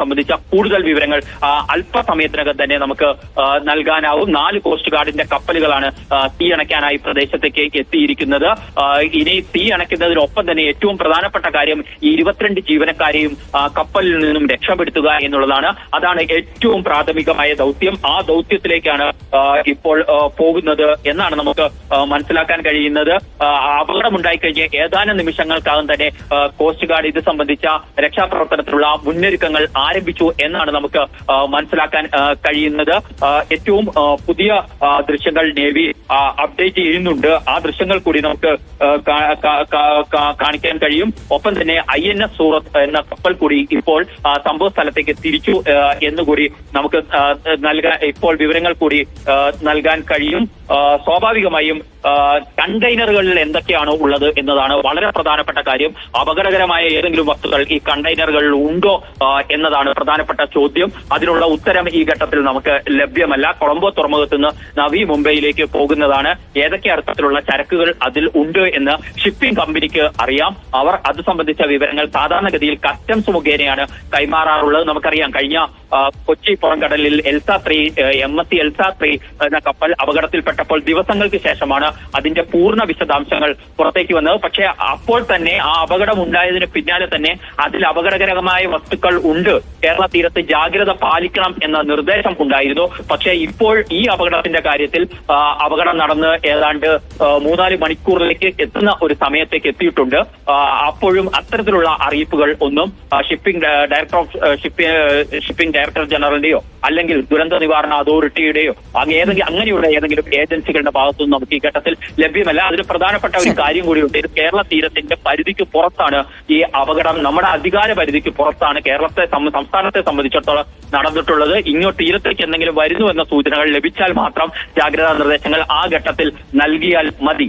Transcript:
സംബന്ധിച്ച കൂടുതൽ വിവരങ്ങൾ അല്പസമയത്തിനകം തന്നെ നമുക്ക് ആ, നൽകാനാവും. നാല് കോസ്റ്റ് ഗാർഡിന്റെ കപ്പലുകളാണ് ആ, തീ അണയ്ക്കാനായി പ്രദേശത്തേക്ക് എത്തിയിരിക്കുന്നത്. ആ, ഇനി തീ അണയ്ക്കുന്നതിനൊപ്പം തന്നെ ഏറ്റവും പ്രധാനപ്പെട്ട കാര്യം ഈ ഇരുപത്തിരണ്ട് ജീവനക്കാരെയും കപ്പലിൽ നിന്നും രക്ഷപ്പെടുത്തുക എന്നുള്ളതാണ്. അതാണ് ഏറ്റവും പ്രാഥമികമായ ദൗത്യം. ആ ദൗത്യത്തിലേക്കാണ് ഇപ്പോൾ ആ, പോകുന്നത് എന്നാണ് നമുക്ക് മനസ്സിലാക്കാൻ കഴിയുന്നത്. ആ, അപകടമുണ്ടായിക്കഴിഞ്ഞ് ഏതാനും നിമിഷങ്ങൾക്കകം തന്നെ കോസ്റ്റ് ഗാർഡ് ഇത് സംബന്ധിച്ച രക്ഷാപ്രവർത്തനത്തിലുള്ള മുന്നൊരുക്കങ്ങൾ ആരംഭിച്ചു എന്നാണ് നമുക്ക് മനസ്സിലാക്കാൻ കഴിയുന്നത്. ഏറ്റവും പുതിയ ദൃശ്യങ്ങൾ നേവി അപ്ഡേറ്റ് ചെയ്യുന്നുണ്ട്. ആ ദൃശ്യങ്ങൾ കൂടി നമുക്ക് കാണിക്കാൻ കഴിയും. ഒപ്പം തന്നെ ഐ എൻ എസ് സൂറത്ത് എന്ന കപ്പൽ കൂടി ഇപ്പോൾ സംഭവ സ്ഥലത്തേക്ക് തിരിച്ചു എന്നുകൂടി നമുക്ക് നൽകാൻ ഇപ്പോൾ വിവരങ്ങൾ കൂടി നൽകാൻ കഴിയും. സ്വാഭാവികമായും കണ്ടെയ്നറുകളിൽ എന്തൊക്കെയാണോ ഉള്ളത് എന്നതാണ് വളരെ പ്രധാനപ്പെട്ട കാര്യം. അപകടകരമായ ഏതെങ്കിലും വസ്തുക്കൾ ഈ കണ്ടെയ്നറുകളിൽ ഉണ്ടോ എന്നതാണ് പ്രധാനപ്പെട്ട ചോദ്യം. അതിനുള്ള ഉത്തരം ഈ ഘട്ടത്തിൽ നമുക്ക് ലഭ്യമല്ല. കൊളംബോ തുറമുഖത്ത് നിന്ന് നവി മുംബൈയിലേക്ക് പോകുന്നതാണ്. ഏതൊക്കെ അർത്ഥത്തിലുള്ള ചരക്കുകൾ അതിൽ ഉണ്ട് എന്ന് ഷിപ്പിംഗ് കമ്പനിക്ക് അറിയാം. അവർ അത് സംബന്ധിച്ച വിവരങ്ങൾ സാധാരണഗതിയിൽ കസ്റ്റംസ് മുഖേനയാണ് കൈമാറാറുള്ളത്. നമുക്കറിയാം കഴിഞ്ഞ Kochi പുറംകടലിൽ Elsa three M S C Elsa three എന്ന കപ്പൽ അപകടത്തിൽപ്പെട്ടപ്പോൾ ദിവസങ്ങൾക്ക് ശേഷമാണ് അതിന്റെ പൂർണ വിശദാംശങ്ങൾ പുറത്തേക്ക് വന്നത്. പക്ഷേ അപ്പോൾ തന്നെ ആ അപകടം ഉണ്ടായതിന് പിന്നാലെ തന്നെ അതിൽ അപകടകരമായ വസ്തുക്കൾ ഉണ്ട്. കേരള തീരത്ത് ജാഗ്രത പാലിക്കണം എന്ന നിർദ്ദേശം ഉണ്ടായിരുന്നു. പക്ഷേ ഇപ്പോൾ ഈ അപകടത്തിന്റെ കാര്യത്തിൽ അപകടം നടന്ന് ഏതാണ്ട് മൂന്നാൽ മണിക്കൂറിലേക്ക് എത്തുന്ന ഒരു സമയത്തേക്ക് എത്തിയിട്ടുണ്ട്. അപ്പോഴും അത്തരത്തിലുള്ള അറിയിപ്പുകൾ ഒന്നും shipping director of shipping shipping director ജനറലിന്റെയോ അല്ലെങ്കിൽ ദുരന്ത നിവാരണ അതോറിറ്റിയുടെയോ ഏതെങ്കിലും അങ്ങനെയുള്ള ഏതെങ്കിലും ഏജൻസികളുടെ ഭാഗത്തുനിന്ന് നമുക്ക് ഈ ഘട്ടത്തിൽ ലഭ്യമല്ല. അതിന് പ്രധാനപ്പെട്ട ഒരു കാര്യം കൂടിയുണ്ട്. ഇത് കേരള തീരത്തിന്റെ പരിധിക്ക് പുറത്താണ് ഈ അപകടം. നമ്മുടെ അധികാര പരിധിക്ക് പുറത്താണ് കേരളത്തെ സംസ്ഥാനത്തെ സംബന്ധിച്ചിടത്തോളം നടന്നിട്ടുള്ളത്. ഇങ്ങോട്ട് തീരത്തേക്ക് എന്തെങ്കിലും വരുന്നു എന്ന സൂചനകൾ ലഭിച്ചാൽ മാത്രം ജാഗ്രതാ നിർദ്ദേശങ്ങൾ ആ ഘട്ടത്തിൽ നൽകിയാൽ മതി.